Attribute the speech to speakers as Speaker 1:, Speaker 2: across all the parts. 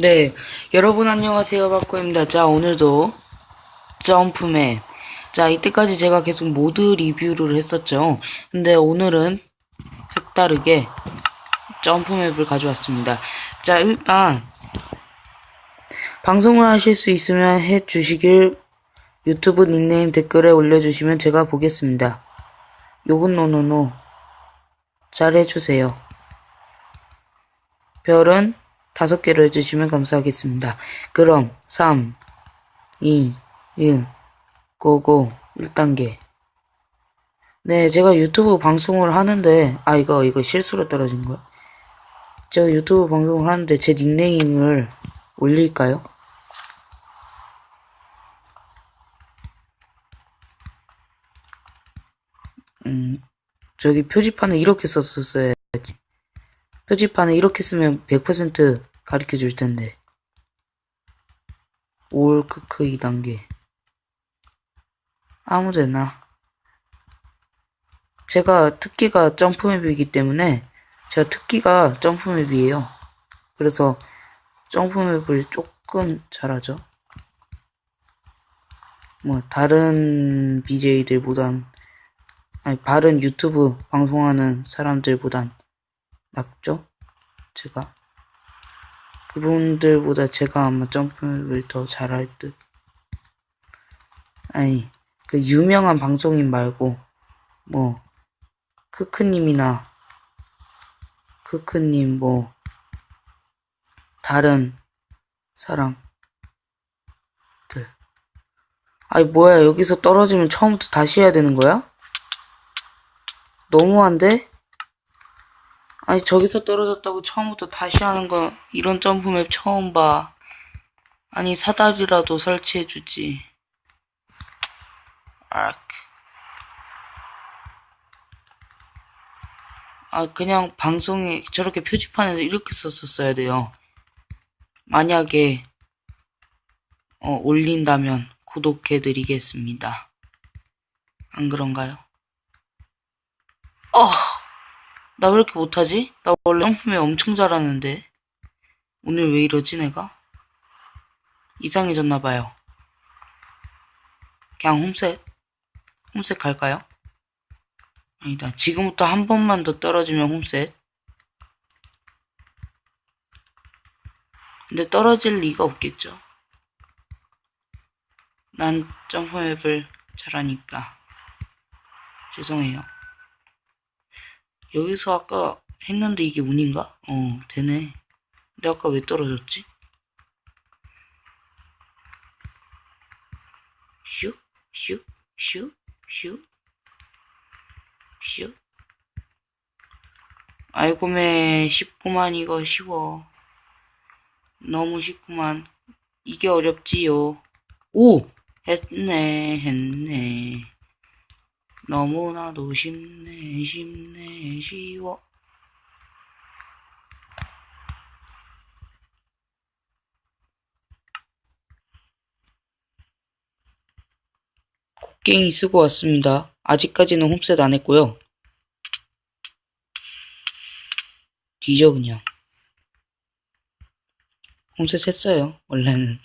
Speaker 1: 네, 여러분 안녕하세요. 바꾸입니다. 자, 오늘도 점프맵. 자, 이때까지 제가 계속 모드 리뷰를 했었죠. 근데 오늘은 색다르게 점프맵을 가져왔습니다. 자, 일단 방송을 하실 수 있으면 해 주시길 유튜브 닉네임 댓글에 올려주시면 제가 보겠습니다. 욕은 노노노. 잘해주세요. 별은 다섯 개를 해주시면 감사하겠습니다. 그럼 3, 2, 1, 고고 1단계 네, 제가 유튜브 방송을 하는데 아 이거 이거 실수로 떨어진 거야. 제가 유튜브 방송을 하는데 제 닉네임을 올릴까요? 음, 저기 표지판을 이렇게 썼었어야지. 표지판을 이렇게 쓰면 100% 가르쳐 줄 텐데. 올 크크 2단계. 아무데나. 제가 특기가 점프맵이기 때문에 제가 특기가 점프맵이에요. 그래서 점프맵을 조금 잘하죠. 뭐 다른 BJ들보단 아니 다른 유튜브 방송하는 사람들보단 낫죠? 제가 그분들보다 제가 아마 점프를 더 잘할 듯. 아니 그 유명한 방송인 말고 뭐 크크님이나 크크님 뭐 다른 사람들. 아니 뭐야 여기서 떨어지면 처음부터 다시 해야 되는 거야? 너무한데? 아니 저기서 떨어졌다고 처음부터 다시 하는 거 이런 점프맵 처음 봐. 아니 사다리라도 설치해주지. 아 그냥 방송에 저렇게 표지판에서 이렇게 썼었어야 돼요. 만약에 어, 올린다면 구독해드리겠습니다. 안 그런가요? 어. 나 왜 이렇게 못하지? 나 원래 점프맵 엄청 잘하는데. 오늘 왜 이러지, 내가? 이상해졌나봐요. 그냥 홈셋? 홈셋 갈까요? 아니다. 지금부터 한 번만 더 떨어지면 홈셋. 근데 떨어질 리가 없겠죠. 난 점프맵을 잘하니까. 죄송해요. 여기서 아까 했는데 이게 운인가? 어, 되네. 근데 아까 왜 떨어졌지? 슉, 슉, 슉, 슉, 슉. 아이고매, 쉽구만, 이거 쉬워. 너무 쉽구만. 이게 어렵지요. 오! 했네, 했네. 너무나도 쉽네, 쉽네, 쉬워. 곡괭이 쓰고 왔습니다. 아직까지는 홈셋 안 했고요. 뒤져 그냥. 홈셋 했어요. 원래는.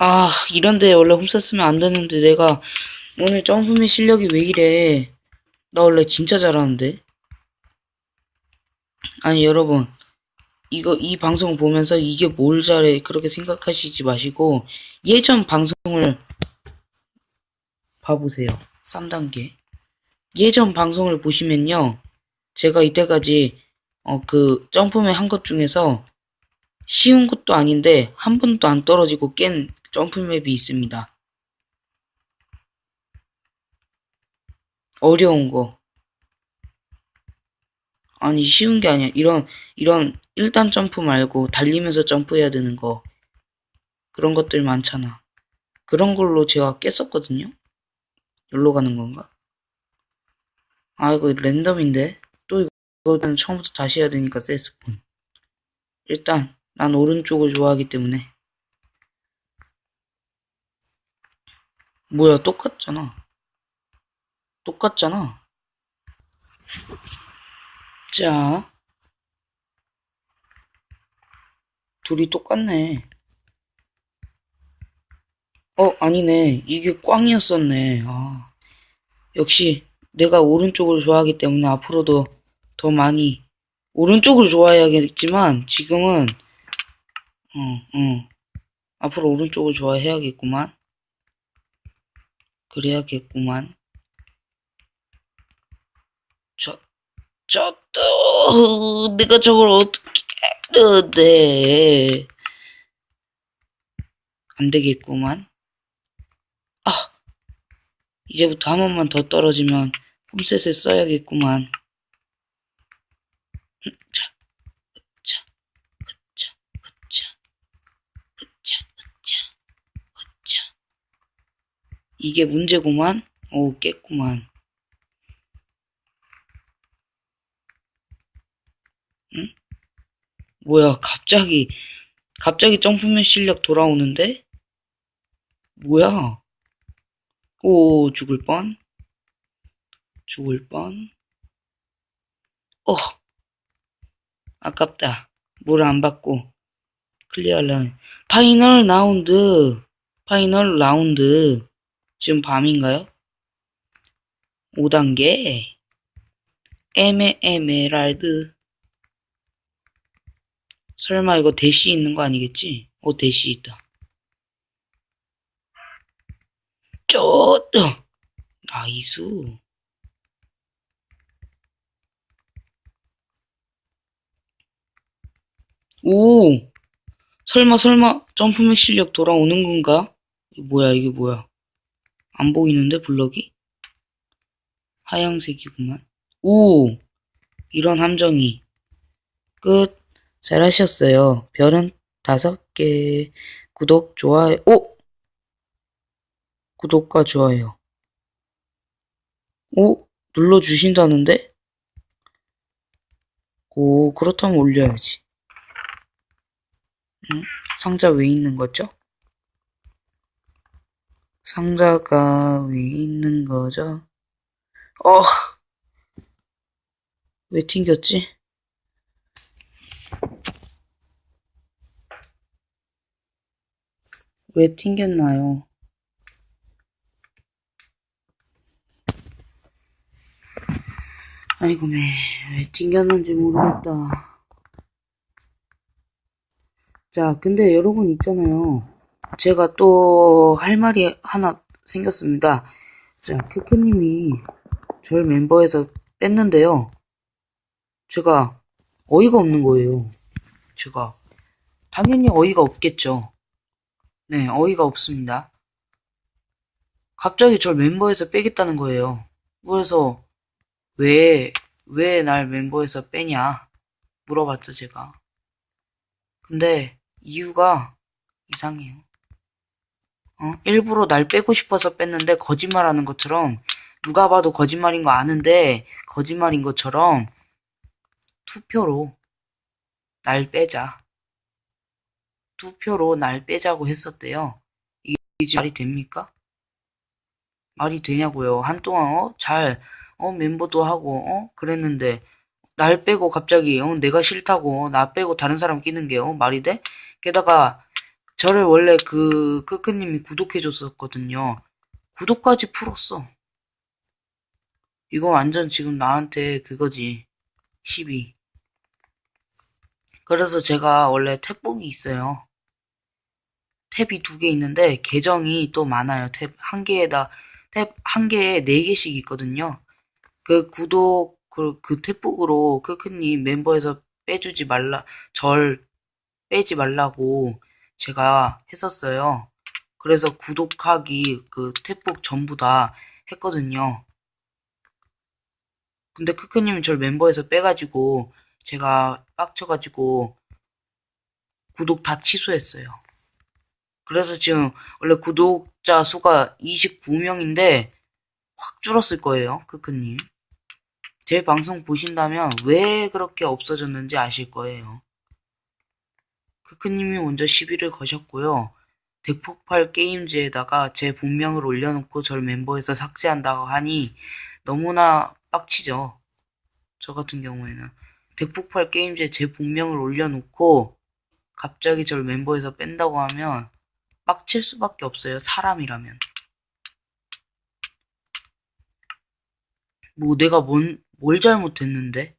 Speaker 1: 아 이런데 원래 홈셋 쓰면 안 되는데 내가 오늘 점프맨 실력이 왜 이래? 나 원래 진짜 잘하는데. 아니 여러분 이거 이 방송 보면서 이게 뭘 잘해 그렇게 생각하시지 마시고 예전 방송을 봐보세요. 3단계. 예전 방송을 보시면요. 제가 이때까지 어 그 점프맨 한 것 중에서 쉬운 것도 아닌데 한 번도 안 떨어지고 깬 점프맵이 있습니다. 어려운 거. 아니, 쉬운 게 아니야. 이런, 이런 1단 점프 말고 달리면서 점프해야 되는 거. 그런 것들 많잖아. 그런 걸로 제가 깼었거든요? 여기로 가는 건가? 아, 이거 랜덤인데? 또 이거는 처음부터 다시 해야 되니까 세스폰. 일단, 난 오른쪽을 좋아하기 때문에. 뭐야, 똑같잖아. 똑같잖아. 자. 둘이 똑같네. 어, 아니네. 이게 꽝이었었네. 아, 역시 내가 오른쪽을 좋아하기 때문에 앞으로도 더 많이 오른쪽을 좋아해야겠지만 지금은 응, 응. 앞으로 오른쪽을 좋아해야겠구만. 그래야겠구만. 저, 저, 또, 내가 저걸 어떻게 돼. 안 되겠구만. 아, 이제부터 한 번만 더 떨어지면 폼셋을 써야겠구만. 이게 문제구만. 오, 깼구만. 응? 뭐야, 갑자기, 갑자기 점프맨 실력 돌아오는데? 뭐야? 오, 죽을 뻔. 죽을 뻔. 어, 아깝다. 물 안 받고. 클리어하려면. 파이널 라운드. 파이널 라운드. 지금 밤인가요? 5단계. 에메, 에메랄드. 설마 이거 대시 있는 거 아니겠지? 어, 대시 있다. 쪼, 나이스. 오! 설마, 설마, 점프맥 실력 돌아오는 건가? 뭐야, 이게 뭐야. 안 보이는데, 블럭이? 하양색이구만. 오! 이런 함정이. 끝. 잘하셨어요. 별은 다섯 개. 구독, 좋아요. 오! 구독과 좋아요. 오? 눌러주신다는데? 오, 그렇다면 올려야지. 응? 상자 왜 있는 거죠? 상자가 왜 있는 거죠? 어! 왜 튕겼지? 왜 튕겼나요? 아이고, 매, 왜 튕겼는지 모르겠다. 자, 근데 여러분 있잖아요. 제가 또 할 말이 하나 생겼습니다. 자, 크크님이 저를 멤버에서 뺐는데요. 제가 어이가 없는 거예요. 제가 당연히 어이가 없겠죠. 네, 어이가 없습니다. 갑자기 절 멤버에서 빼겠다는 거예요. 그래서 왜, 왜 날 멤버에서 빼냐 물어봤죠, 제가. 근데 이유가 이상해요. 어? 일부러 날 빼고 싶어서 뺐는데 거짓말하는 것처럼 누가 봐도 거짓말인 거 아는데 거짓말인 것처럼 투표로 날 빼자. 투표로 날 빼자고 했었대요. 이게 말이 됩니까? 말이 되냐고요. 한동안 어? 잘 어? 멤버도 하고 어? 그랬는데 날 빼고 갑자기 어? 내가 싫다고 어? 나 빼고 다른 사람 끼는 게 어? 말이 돼? 게다가 저를 원래 그 크크님이 구독해줬었거든요. 구독까지 풀었어. 이거 완전 지금 나한테 그거지. 12. 그래서 제가 원래 탭북이 있어요. 탭이 두 개 있는데 계정이 또 많아요. 탭 한 개에다 탭 한 개에 네 개씩 있거든요. 그 구독 그, 그 탭북으로 크크님 멤버에서 빼주지 말라 절 빼지 말라고 제가 했었어요. 그래서 구독하기 그 탭북 전부 다 했거든요. 근데 크크님이 절 멤버에서 빼가지고 제가 빡쳐가지고 구독 다 취소했어요. 그래서 지금 원래 구독자 수가 29명인데 확 줄었을 거예요, 크크님. 제 방송 보신다면 왜 그렇게 없어졌는지 아실 거예요. 크크님이 먼저 시비를 거셨고요. 덱폭발 게임즈에다가 제 본명을 올려놓고 저를 멤버에서 삭제한다고 하니 너무나 빡치죠. 저 같은 경우에는 덱폭발 게임즈에 제 본명을 올려놓고 갑자기 저를 멤버에서 뺀다고 하면 빡칠 수밖에 없어요. 사람이라면. 뭐 내가 뭔, 뭘 잘못했는데?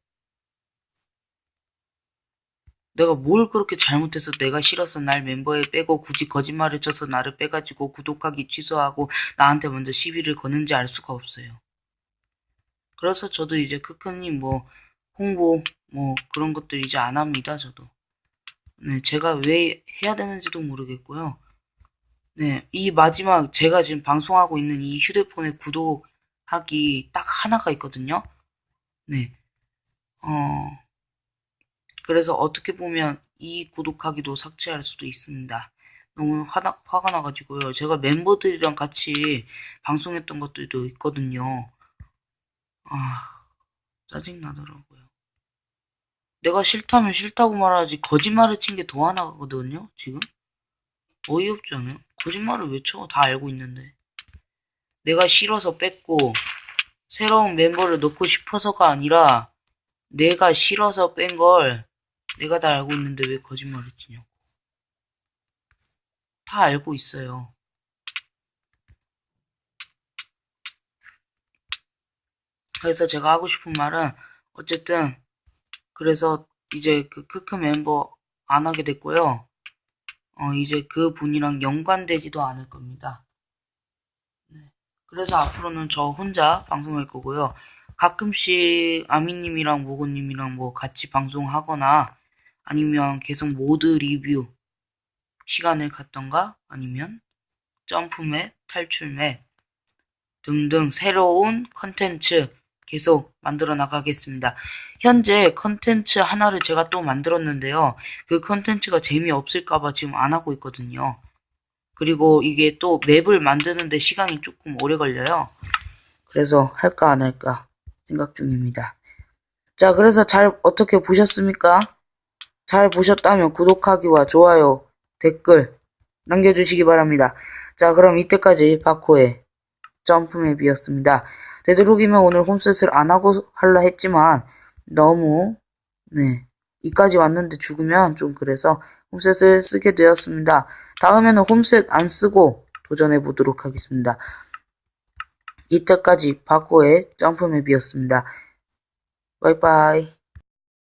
Speaker 1: 내가 뭘 그렇게 잘못해서 내가 싫어서 날 멤버에 빼고 굳이 거짓말을 쳐서 나를 빼가지고 구독하기 취소하고 나한테 먼저 시비를 거는지 알 수가 없어요. 그래서 저도 이제 크크님 뭐 홍보 뭐 그런 것들 이제 안 합니다. 저도. 네, 제가 왜 해야 되는지도 모르겠고요. 네, 이 마지막 제가 지금 방송하고 있는 이 휴대폰에 구독하기 딱 하나가 있거든요. 네. 어, 그래서 어떻게 보면 이 구독하기도 삭제할 수도 있습니다. 너무 화나, 화가 나가지고요. 제가 멤버들이랑 같이 방송했던 것들도 있거든요. 아, 짜증나더라고요. 내가 싫다면 싫다고 말하지 거짓말을 친 게더 하나거든요, 지금? 어이없지 않아요? 거짓말을 왜 쳐? 다 알고 있는데. 내가 싫어서 뺐고, 새로운 멤버를 넣고 싶어서가 아니라, 내가 싫어서 뺀 걸 내가 다 알고 있는데 왜 거짓말을 치냐고. 다 알고 있어요. 그래서 제가 하고 싶은 말은, 어쨌든, 그래서 이제 그 크크 멤버 안 하게 됐고요. 어, 이제 그 분이랑 연관되지도 않을 겁니다. 네. 그래서 앞으로는 저 혼자 방송할 거고요. 가끔씩 아미님이랑 모고님이랑 뭐 같이 방송하거나 아니면 계속 모드 리뷰 시간을 갖던가 아니면 점프맵, 탈출맵 등등 새로운 컨텐츠 계속 만들어 나가겠습니다. 현재 컨텐츠 하나를 제가 또 만들었는데요. 그 컨텐츠가 재미없을까봐 지금 안 하고 있거든요. 그리고 이게 또 맵을 만드는데 시간이 조금 오래 걸려요. 그래서 할까 안 할까 생각 중입니다. 자, 그래서 잘 어떻게 보셨습니까? 잘 보셨다면 구독하기와 좋아요, 댓글 남겨주시기 바랍니다. 자, 그럼 이때까지 바코의 점프맵이었습니다. 되도록이면 오늘 홈셋을 안 하고 할라 했지만 너무 네 이까지 왔는데 죽으면 좀 그래서 홈셋을 쓰게 되었습니다. 다음에는 홈셋 안 쓰고 도전해 보도록 하겠습니다. 이때까지 바코의 점프맵이었습니다. 바이바이.